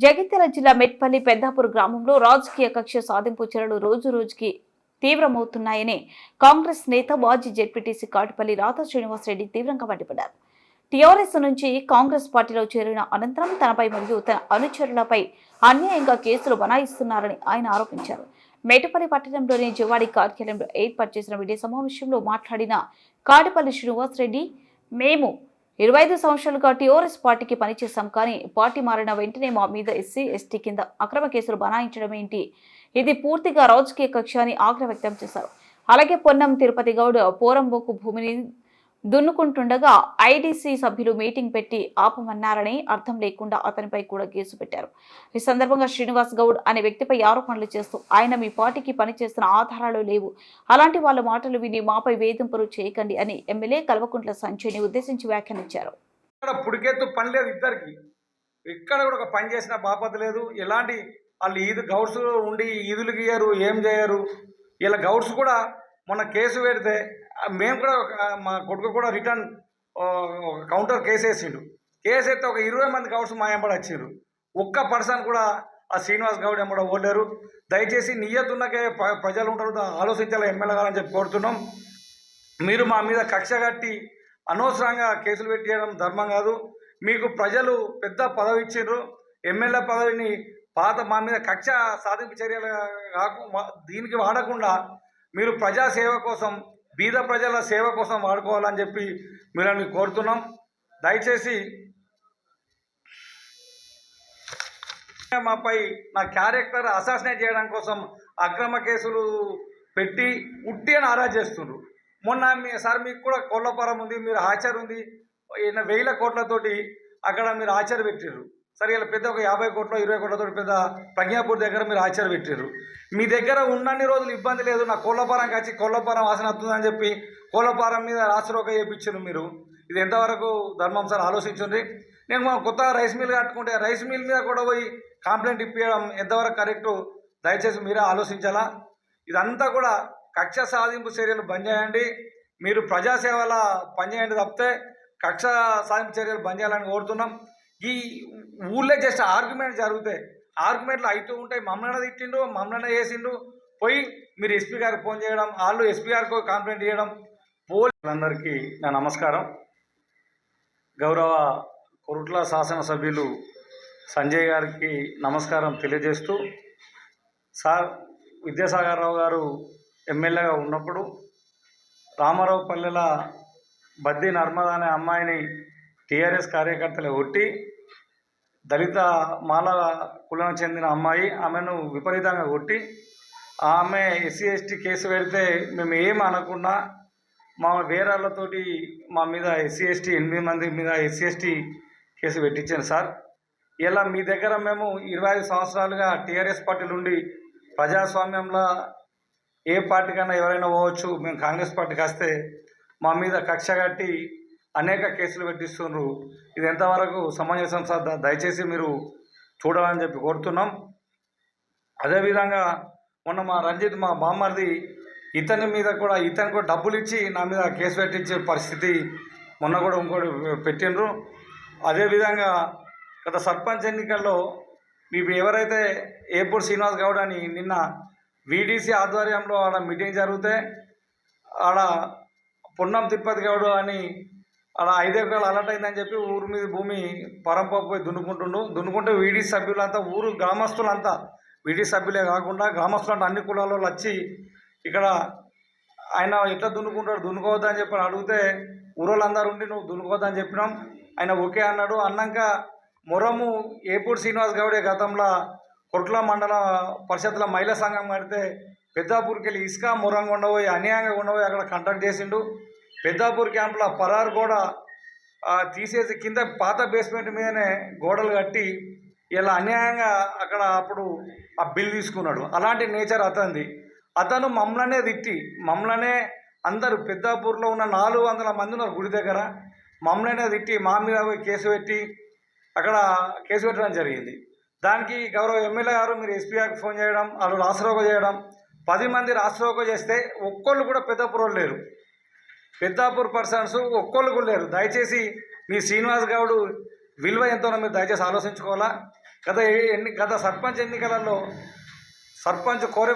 జగిత్యాల జిల్లా మెట్పల్లి పెద్దాపూర్ గ్రామంలో రాజకీయ కక్ష సాధింపు చర్యలు రోజు రోజుకి తీవ్రమవుతున్నాయని కాంగ్రెస్ నేత మాజీ జెడ్పీటీసీ కాటిపల్లి రాధా శ్రీనివాసరెడ్డి తీవ్రంగా మండిపడ్డారు. టీఆర్ఎస్ నుంచి కాంగ్రెస్ పార్టీలో చేరిన అనంతరం తనపై మరియు తన అనుచరులపై అన్యాయంగా కేసులు బనాయిస్తున్నారని ఆయన ఆరోపించారు. మేటపల్లి పట్టణంలోని జవాడి కార్యాలయంలో ఏర్పాటు చేసిన మీడియా సమావేశంలో మాట్లాడిన కాటిపల్లి శ్రీనివాసరెడ్డి మేము ఇరవై ఐదు సంవత్సరాలుగా టీఆర్ఎస్ పార్టీకి పనిచేశాం కానీ పార్టీ మారిన వెంటనే మా మీద ఎస్సీ ఎస్టీ కింద అక్రమ కేసులు బనాయించడం ఏంటి? ఇది పూర్తిగా రాజకీయ కక్ష అని ఆగ్రహ వ్యక్తం చేశారు. అలాగే పొన్నం తిరుపతి గౌడ్ పోరంబోకు భూమిని దున్నుకుంటుండగా ఐడీసీ సభ్యులు మీటింగ్ పెట్టి ఆపమన్నారని అర్థం లేకుండా అతనిపై కూడా కేసు పెట్టారు. ఈ సందర్భంగా శ్రీనివాస్ గౌడ్ అనే వ్యక్తిపై ఆరోపణలు చేస్తూ ఆయన మీ పార్టీకి పనిచేస్తున్న ఆధారాలు లేవు. అలాంటి వాళ్ళ మాటలు విని మాపై వేధింపులు చేయకండి అని ఎమ్మెల్యే కల్వకుంట్ల సంజయ్ని ఉద్దేశించి వ్యాఖ్యానించారు. పుడికెత్తు పని లేదు ఇద్దరికి. ఇక్కడ కూడా ఒక పని చేసిన బాపత లేదు. ఎలాంటి వాళ్ళు ఈదు గౌడ్స్ ఉండి ఈదులు గీయరు ఏం చేయరు. ఇలా గౌడ్స్ కూడా మొన్న కేసు పెడితే మేము కూడా ఒక- మా కొడుకు కూడా రిటర్న్ ఒక కౌంటర్ కేసు వేసిండు. కేసు అయితే ఒక ఇరవై మంది గౌడ్స్ మా ఎంబడి వచ్చిండ్రు ఒక్క పర్సన్ కూడా ఆ శ్రీనివాస్ గౌడ్ ఎంబడ ఓడలేరు. దయచేసి నియ్యతున్నకే ప్ర- ప్రజలు ఉంటారు ఆలోచించాలి ఎమ్మెల్యే గారని చెప్పి కోరుతున్నాం. మీరు మా మీద కక్ష కట్టి అనవసరంగా కేసులు పెట్టేయడం ధర్మం కాదు. మీకు ప్రజలు పెద్ద పదవి ఇచ్చిండ్రు. ఎమ్మెల్యే పదవిని పాత మా మీద కక్ష సాధింపు చర్యలు కాకు దీనికి వాడకుండా మీరు ప్రజా సేవ కోసం బీద ప్రజల సేవ కోసం వాడుకోవాలని చెప్పి మిమ్మల్ని కోరుతున్నాం. దయచేసి మాపై నా క్యారెక్టర్ అసాసినేట్ చేయడం కోసం అక్రమ కేసులు పెట్టి ఉట్టి అని ఆరా చేస్తుండ్రు. మొన్న మీ సార్ మీకు కూడా కోళ్ళపారం ఉంది మీరు ఆచార్ ఉంది వేల కోట్లతోటి అక్కడ మీరు ఆచార పెట్టారు సరే ఇలా పెద్ద ఒక యాభై కోట్ల ఇరవై కోట్లతో పెద్ద ప్రజ్ఞాపూర్ దగ్గర మీరు ఆచార పెట్టారు మీ దగ్గర ఉన్నన్ని రోజులు ఇబ్బంది లేదు నా కోళ్ళపారంకి వచ్చి కోళ్ళపారం వాసన వస్తుందని చెప్పి కోళ్ళపారం మీద రాష్ట్రోక చేయించారు మీరు. ఇది ఎంతవరకు ధర్మం సార్? ఆలోచించండి. నేను మనం కొత్త రైస్ మిల్ కట్టుకుంటే రైస్ మిల్ మీద కూడా పోయి కంప్లైంట్ ఇప్పించడం ఎంతవరకు కరెక్టు? దయచేసి మీరే ఆలోచించాలా? ఇదంతా కూడా కక్ష సాధింపు చర్యలు బంద్ చేయండి. మీరు ప్రజాసేవల పనిచేయండి తప్పితే కక్ష సాధింపు చర్యలు బంద్ చేయాలని కోరుతున్నాం. ఈ ఊళ్ళో జస్ట్ ఆర్గ్యుమెంట్ జరుగుతాయి. ఆర్గ్యుమెంట్లు అవుతూ ఉంటాయి. మమ్మల్ని తిట్టిండు మమ్మల్ని చేసిండు. పోయి మీరు ఎస్పీ గారికి ఫోన్ చేయడం వాళ్ళు ఎస్పీ గారికి కంప్లైంట్ చేయడం పోలీసులందరికీ నా నమస్కారం. గౌరవ కొరుట్ల శాసనసభ్యులు సంజయ్ గారికి నమస్కారం తెలియజేస్తూ సార్ విద్యాసాగర్ రావు గారు ఎమ్మెల్యేగా ఉన్నప్పుడు రామారావు పల్లెల బద్ది నర్మద అనే అమ్మాయిని టీఆర్ఎస్ కార్యకర్తలు కొట్టి దళిత మాల కులం చెందిన అమ్మాయి ఆమెను విపరీతంగా కొట్టి ఆమె ఎస్సీ ఎస్టీ కేసు పెడితే మేము ఏం అనకుండా మా వేరాళ్ళతోటి మా మీద ఎస్సీ ఎస్టీ ఎనిమిది మంది మీద ఎస్సీ ఎస్టీ కేసు పెట్టించాను సార్. ఇలా మీ దగ్గర మేము ఇరవై ఐదు సంవత్సరాలుగా టీఆర్ఎస్ పార్టీలు ఉండి ప్రజాస్వామ్యంలో ఏ పార్టీకైనా ఎవరైనా పోవచ్చు మేము కాంగ్రెస్ పార్టీకి వస్తే మా మీద కక్ష కట్టి అనేక కేసులు పెట్టిస్తున్నారు ఇది ఎంతవరకు సమంజసం సార్? దయచేసి మీరు చూడాలని చెప్పి కోరుతున్నాం. అదేవిధంగా మొన్న మా రంజిత్ మా బామ్మర్ది ఇతని మీద కూడా ఇతను కూడా డబ్బులు ఇచ్చి నా మీద కేసు పెట్టించే పరిస్థితి మొన్న కూడా ఇంకోటి పెట్టిండ్రు. అదేవిధంగా గత సర్పంచ్ ఎన్నికల్లో మీకు ఎవరైతే ఏపూర్ శ్రీనివాస్ గౌడ్ అని నిన్న వీడీసీ ఆధ్వర్యంలో ఆడ మీటింగ్ జరిగితే ఆడ పొన్నం తిరుపతి గౌడ్ అని అలా ఐదు ఎకరాలు అలర్ట్ అయిందని చెప్పి ఊరు మీద భూమి పరంప పోయి దున్నుకుంటుండు. దున్నుకుంటే వీడీ సభ్యులంతా ఊరు గ్రామస్తులంతా వీడీ సభ్యులే కాకుండా గ్రామస్తులు అంటే అన్ని కులాల వాళ్ళు వచ్చి ఇక్కడ ఆయన ఎట్లా దున్నుకుంటాడు? దున్నుకోవద్దని చెప్పి అడిగితే ఊరోళ్ళందరూ ఉండి నువ్వు దున్నుకోవద్దని చెప్పినాం. ఆయన ఓకే అన్నాడు. అన్నాక మొరము ఏపూర్ శ్రీనివాస్ గౌడే గతంలో కొట్ల మండల పరిషత్ల మహిళా సంఘం కడితే పెద్దాపూర్కి వెళ్ళి ఇసుక మొరంగా ఉండబోయి అన్యాయంగా ఉండబోయి అక్కడ కంటాక్ట్ చేసిండు. పెద్దాపూర్ క్యాంపులో పరారు కూడా తీసేసి కింద పాత బేస్మెంట్ మీదనే గోడలు కట్టి ఇలా అన్యాయంగా అక్కడ అప్పుడు ఆ బిల్ తీసుకున్నాడు. అలాంటి నేచర్ అతనిది. అతను మమ్మల్నే తిట్టి మమ్మల్నే అందరూ పెద్దాపూర్లో ఉన్న నాలుగు వందల మంది ఉన్నారు గుడి దగ్గర. మమ్మల్నే తిట్టి మా మీద కేసు పెట్టి అక్కడ కేసు పెట్టడం జరిగింది. దానికి గౌరవ ఎమ్మెల్యే గారు మీరు ఎస్పీ గారికి ఫోన్ చేయడం వాళ్ళు రాష్ట్రోకో చేయడం పది మంది రాష్ట్రోకో చేస్తే ఒక్కళ్ళు కూడా పెద్దాపూర్ వాళ్ళు లేరు. పెద్దాపూర్ పర్సన్స్ ఒక్కళ్ళు కూడా లేరు. దయచేసి మీ శ్రీనివాస్ గౌడ్ విలువ ఎంతో మీరు దయచేసి ఆలోచించుకోవాలా? గత ఎన్ని గత సర్పంచ్ ఎన్నికలలో సర్పంచ్ కోరే